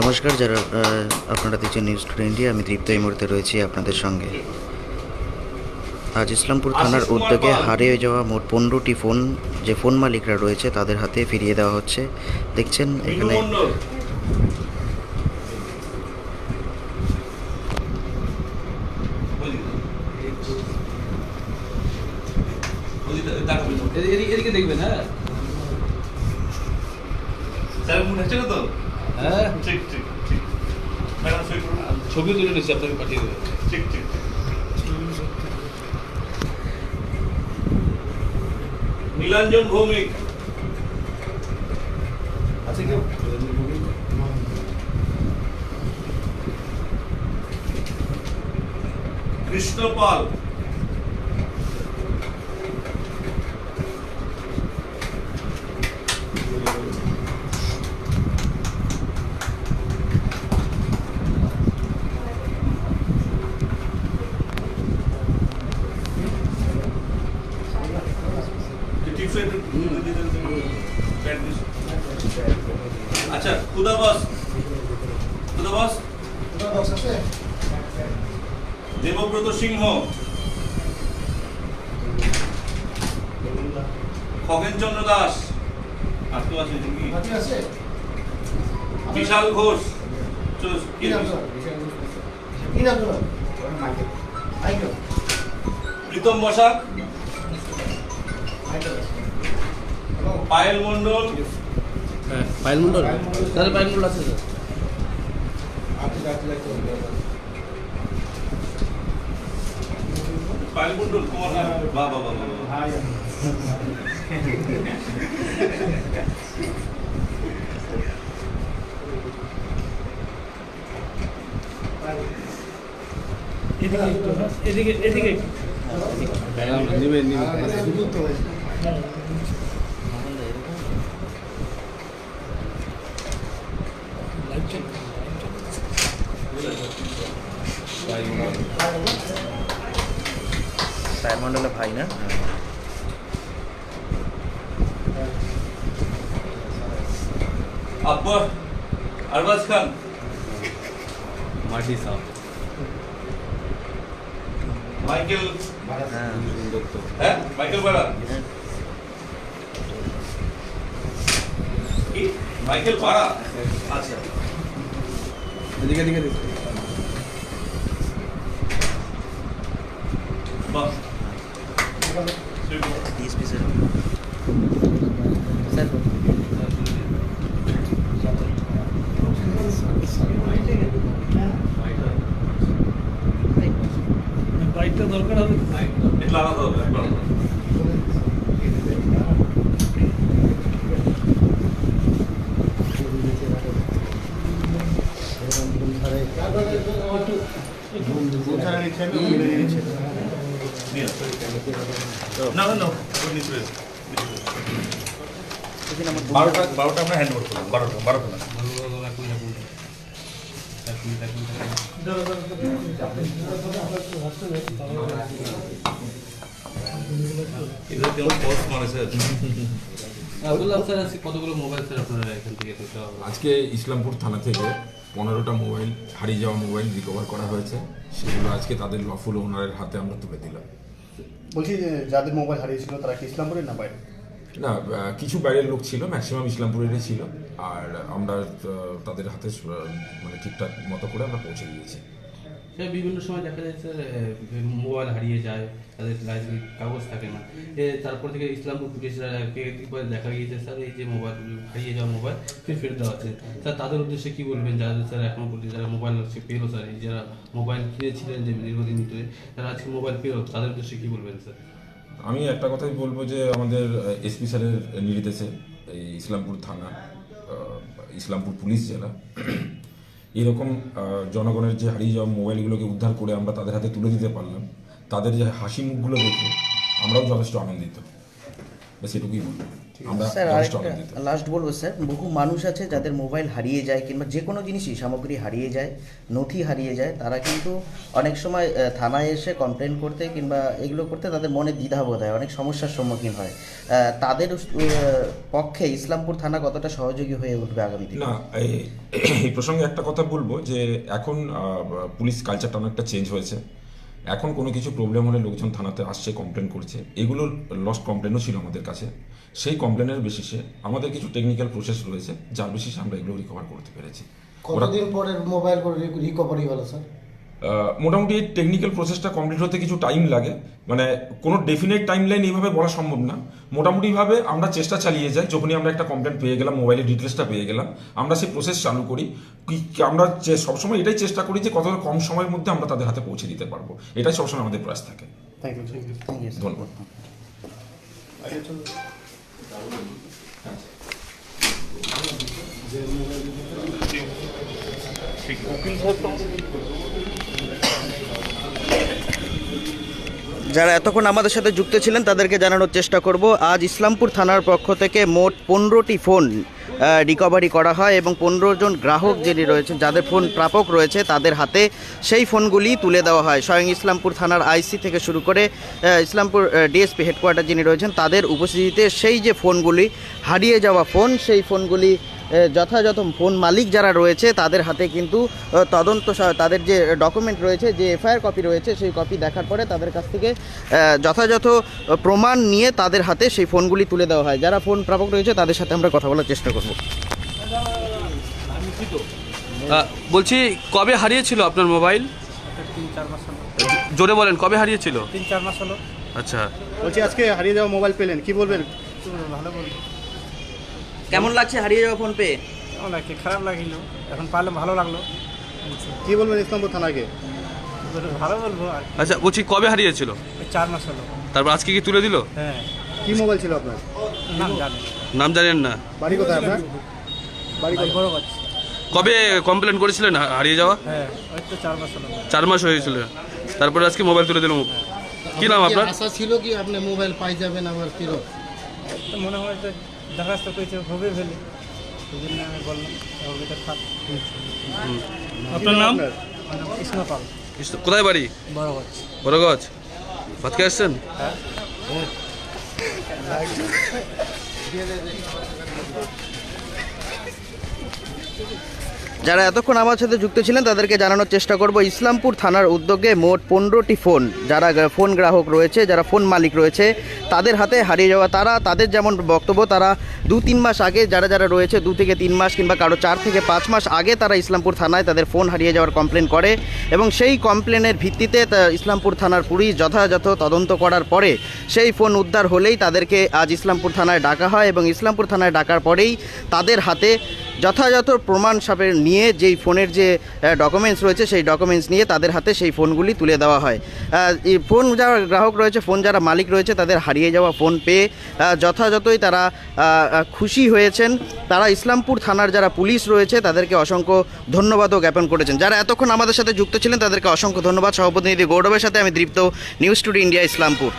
নমস্কার যারা আপনারা দেখছেন নিউজ টুডে ইন্ডিয়া আমি তৃপ্ত এই মুহূর্তে রয়েছি আপনাদের সঙ্গে। আজ ইসলামপুর থানার উদ্যোগে হারিয়ে যাওয়া মোট পনেরোটি ফোন যে ফোন মালিকরা রয়েছে তাদের হাতে ফিরিয়ে দেওয়া হচ্ছে। দেখছেন এখানে এদিকে এদিকে দেখবেন হ্যাঁ। স্যার মনে হচ্ছে না তো? হ্যাঁ ঠিক ঠিক ঠিক ম্যাডাম সই করুন ছবি তুলে নিচ্ছি আপনাকে পাঠিয়ে দেবো ঠিক ঠিক ঠিক। নীলাঞ্জন ভৌমিক আছে কেউ কৃষ্ণপাল টিপসে বস দেবব্রত সিংহ। খগেনচন্দ্র দাস। আর তো আছে? বিশাল ঘোষ। প্রীতম বসাক। পায়েল মন্ডল হ্যাঁ পায়েল মন্ডল পায়েল মন্ডল আছে স্যার পায়েল মন্ডল তোমার নাম বাহ বাহ বাহ বাহ, বাহ এদিকে এদিকে साइमन वाला भाई ना? अब अरबाज खान। माटी साहब माइकल। हाँ। है। माइकल बड़ा। हाँ। माइकल बड़ा अच्छा दिखे दिखे दिखे। বাইকটা দরকার হবে একটু আলাদা হবে একটু আলাদা হবে। নিয়ে আসো। না বারোটা বারোটা আমরা হ্যান্ড ওভার করলাম বারোটা বারোটা না। কেমন মানে স্যার আজকে ইসলামপুর থানা থেকে পনেরোটা মোবাইল হারিয়ে যাওয়া মোবাইল রিকভার করা হয়েছে। সেগুলো আজকে তাদের লফুল ওনারের হাতে আমরা তুলে দিলাম। বলছি যে যাদের মোবাইল হারিয়েছিল, তারা কি ইসলামপুরের না বাইরে? না কিছু বাইরের লোক ছিল ম্যাক্সিমাম ইসলামপুরেরই ছিল। আর আমরা তাদের হাতে মানে ঠিকঠাক মতো করে আমরা পৌঁছে দিয়েছি। বিভিন্ন সময় দেখা স্যার মোবাইল হারিয়ে যায়, তাদের লাইসেন্স কাগজ থাকে না। তারপর থেকে ইসলামপুর পুলিশরা দেখা গিয়েছে, স্যার, এই যে মোবাইল, হারিয়ে যাওয়া মোবাইল, ফের ফেরত দেওয়া আছে স্যার, তাদের উদ্দেশ্যে কী বলবেন? যারা স্যার, এখনও পর্যন্ত যারা মোবাইল হচ্ছে পেল, স্যার, এই যারা মোবাইল কিনেছিলেন যে দীর্ঘদিন ধরে, তারা আজকে মোবাইল পেল, তাদের উদ্দেশ্যে কী বলবেন, স্যার? আমি একটা কথাই বলব যে, আমাদের এসপি স্যারের নির্দেশে এই ইসলামপুর থানা ইসলামপুর পুলিশ জেলা এরকম জনগণের যে হারিয়ে যাওয়া মোবাইলগুলোকে উদ্ধার করে আমরা তাদের হাতে তুলে দিতে পারলাম, তাদের যে হাসি মুখগুলো দেখে আমরাও যথেষ্ট আনন্দিত। ব্যাস এটুকুই বলব। স্যার আরেকটা লাস্ট বলব স্যার বহু মানুষ আছে যাদের মোবাইল হারিয়ে যায় কিংবা যে কোনো জিনিসই সামগ্রী হারিয়ে যায় নথি হারিয়ে যায় তারা কিন্তু অনেক সময় থানায় এসে কমপ্লেন করতে কিংবা এগুলো করতে তাদের মনে দ্বিধাবোধ হয় অনেক সমস্যার সম্মুখীন হয়। তাদের পক্ষে ইসলামপুর থানা কতটা সহযোগী হয়ে উঠবে আগামী দিনে? এই এই প্রসঙ্গে একটা কথা বলব যে এখন পুলিশ কালচারটা অনেকটা চেঞ্জ হয়েছে। এখন কোনো কিছু প্রবলেম হলে লোকজন থানাতে আসছে কমপ্লেন করছে। এগুলোর লস্ট কমপ্লেনও ছিল আমাদের কাছে। সেই কমপ্লেনের বেসিসে আমাদের কিছু টেকনিক্যাল প্রসেস রয়েছে যার বেসিসে আমরা এগুলো রিকভার করতে পেরেছি। কতদিন পরে মোবাইল রিকভারি হলো স্যার মোটামুটি এই টেকনিক্যাল প্রসেসটা কমপ্লিট হতে কিছু টাইম লাগে। মানে কোনো ডেফিনেট টাইম লাইন এইভাবে বলা সম্ভব না। মোটামুটিভাবে আমরা চেষ্টা চালিয়ে যাই। যখনই আমরা একটা কমপ্লেন পেয়ে গেলাম মোবাইলের ডিটেলসটা পেয়ে গেলাম আমরা সেই প্রসেস চালু করি। আমরা যে- সবসময় এটাই চেষ্টা করি যে কতটা কম সময়ের মধ্যে আমরা তাদের হাতে পৌঁছে দিতে পারব। এটাই সবসময় আমাদের প্রয়াস থাকে। ধন্যবাদ। যারা এতক্ষণ আমাদের সাথে যুক্ত ছিলেন, তাদেরকে জানানোর চেষ্টা করব। আজ ইসলামপুর থানার পক্ষ থেকে মোট পনেরোটি ফোন রিকভারি করা হয় এবং পনেরো জন গ্রাহক যিনি রয়েছেন যাদের ফোন প্রাপক রয়েছে, তাদের হাতে সেই ফোনগুলি তুলে দেওয়া হয়। স্বয়ং ইসলামপুর থানার আইসি থেকে শুরু করে ইসলামপুর ডিএসপি হেডকোয়ার্টার যিনি রয়েছেন, তাদের উপস্থিতিতে সেই যে ফোনগুলি, হারিয়ে যাওয়া ফোন, সেই ফোনগুলি যথাযথ ফোন মালিক যারা রয়েছে তাদের হাতে কিন্তু তদন্ত তাদের যে ডকুমেন্ট রয়েছে যে এফআইআর কপি রয়েছে সেই কপি দেখার পরে তাদের কাছ থেকে যথাযথ প্রমাণ নিয়ে তাদের হাতে সেই ফোনগুলি তুলে দেওয়া হয়। যারা ফোন প্রাপক রয়েছে তাদের সাথে আমরা কথা বলার চেষ্টা করব। বলছি কবে হারিয়েছিল আপনার মোবাইল? তিন চার মাস জোরে বলেন কবে হারিয়েছিল? তিন চার মাস হলো। আচ্ছা। বলছি আজকে হারিয়ে যাওয়া মোবাইল পেলেন কি বলবেন? ভালো বলব কেমন লাগছে হারিয়ে যাওয়া ফোন পেয়ে? কেমন লাগে খারাপ লাগিল। এখন পারলে ভালো লাগল। কি বলবেন ইসলামপুর থানাকে? ভালো বলব আর। কি। আচ্ছা বলছি কবে হারিয়েছিল? চার মাস হলো। তারপর আজকে কি তুলে দিল? হ্যাঁ। কি মোবাইল ছিল আপনার? নাম জানি নাম জানেন না। বাড়ি কোথায় আপনার? বাড়ি বাড়ি কোথায়? বড় গাছ কবে কমপ্লেন করেছিলেন হা- হারিয়ে যাওয়া? হ্যাঁ ওই তো চার মাস হলো। চার মাস হয়েছিল। তারপরে আজকে মোবাইল তুলে দিলাম কি নাম আপনার আশা ছিল কি আপনি মোবাইল পাই যাবেন আবার ফেরত? তো মনে হয় যে দরখাস্ত করেছে হবে ফেলে সেই জন্য আমি বললাম অভিযোগ থাক আপনার নাম? নাম? কৃষ্ণ কোথায় বাড়ি? বড় বড়গছ বড়গজ ভাত খেয়ে আসছেন? যারা এতক্ষণ আমার সাথে যুক্ত ছিলেন, তাদেরকে জানানোর চেষ্টা করব। ইসলামপুর থানার উদ্যোগে মোট পনেরোটি ফোন যারা ফোন গ্রাহক রয়েছে, যারা ফোন মালিক রয়েছে, তাদের হাতে হারিয়ে যাওয়া তারা, তাদের যেমন বক্তব্য, তারা দু তিন মাস আগে যারা যারা রয়েছে, দু থেকে তিন মাস কিংবা কারও চার থেকে পাঁচ মাস আগে তারা ইসলামপুর থানায় তাদের ফোন হারিয়ে যাওয়ার কমপ্লেন করে এবং সেই কমপ্লেনের ভিত্তিতে ইসলামপুর থানার পুলিশ যথাযথ তদন্ত করার পরে সেই ফোন উদ্ধার হলেই তাদেরকে আজ ইসলামপুর থানায় ডাকা হয় এবং ইসলামপুর থানায় ডাকার পরেই তাদের হাতে যথাযথ প্রমাণ সাপের নিয়ে যেই ফোনের যে ডকুমেন্টস রয়েছে, সেই ডকুমেন্টস নিয়ে তাদের হাতে সেই ফোনগুলি তুলে দেওয়া হয়। ফোন যারা গ্রাহক রয়েছে, ফোন যারা মালিক রয়েছে, তাদের হারিয়ে যাওয়া ফোন পেয়ে যথাযথই তারা খুশি হয়েছেন। তারা ইসলামপুর থানার যারা পুলিশ রয়েছে, তাদেরকে অসংখ্য ধন্যবাদও জ্ঞাপন করেছেন। যারা এতক্ষণ আমাদের সাথে যুক্ত ছিলেন, তাদেরকে অসংখ্য ধন্যবাদ। সহপ্রতিনিধি গৌরবের সাথে আমি Dripto news today India Islampur.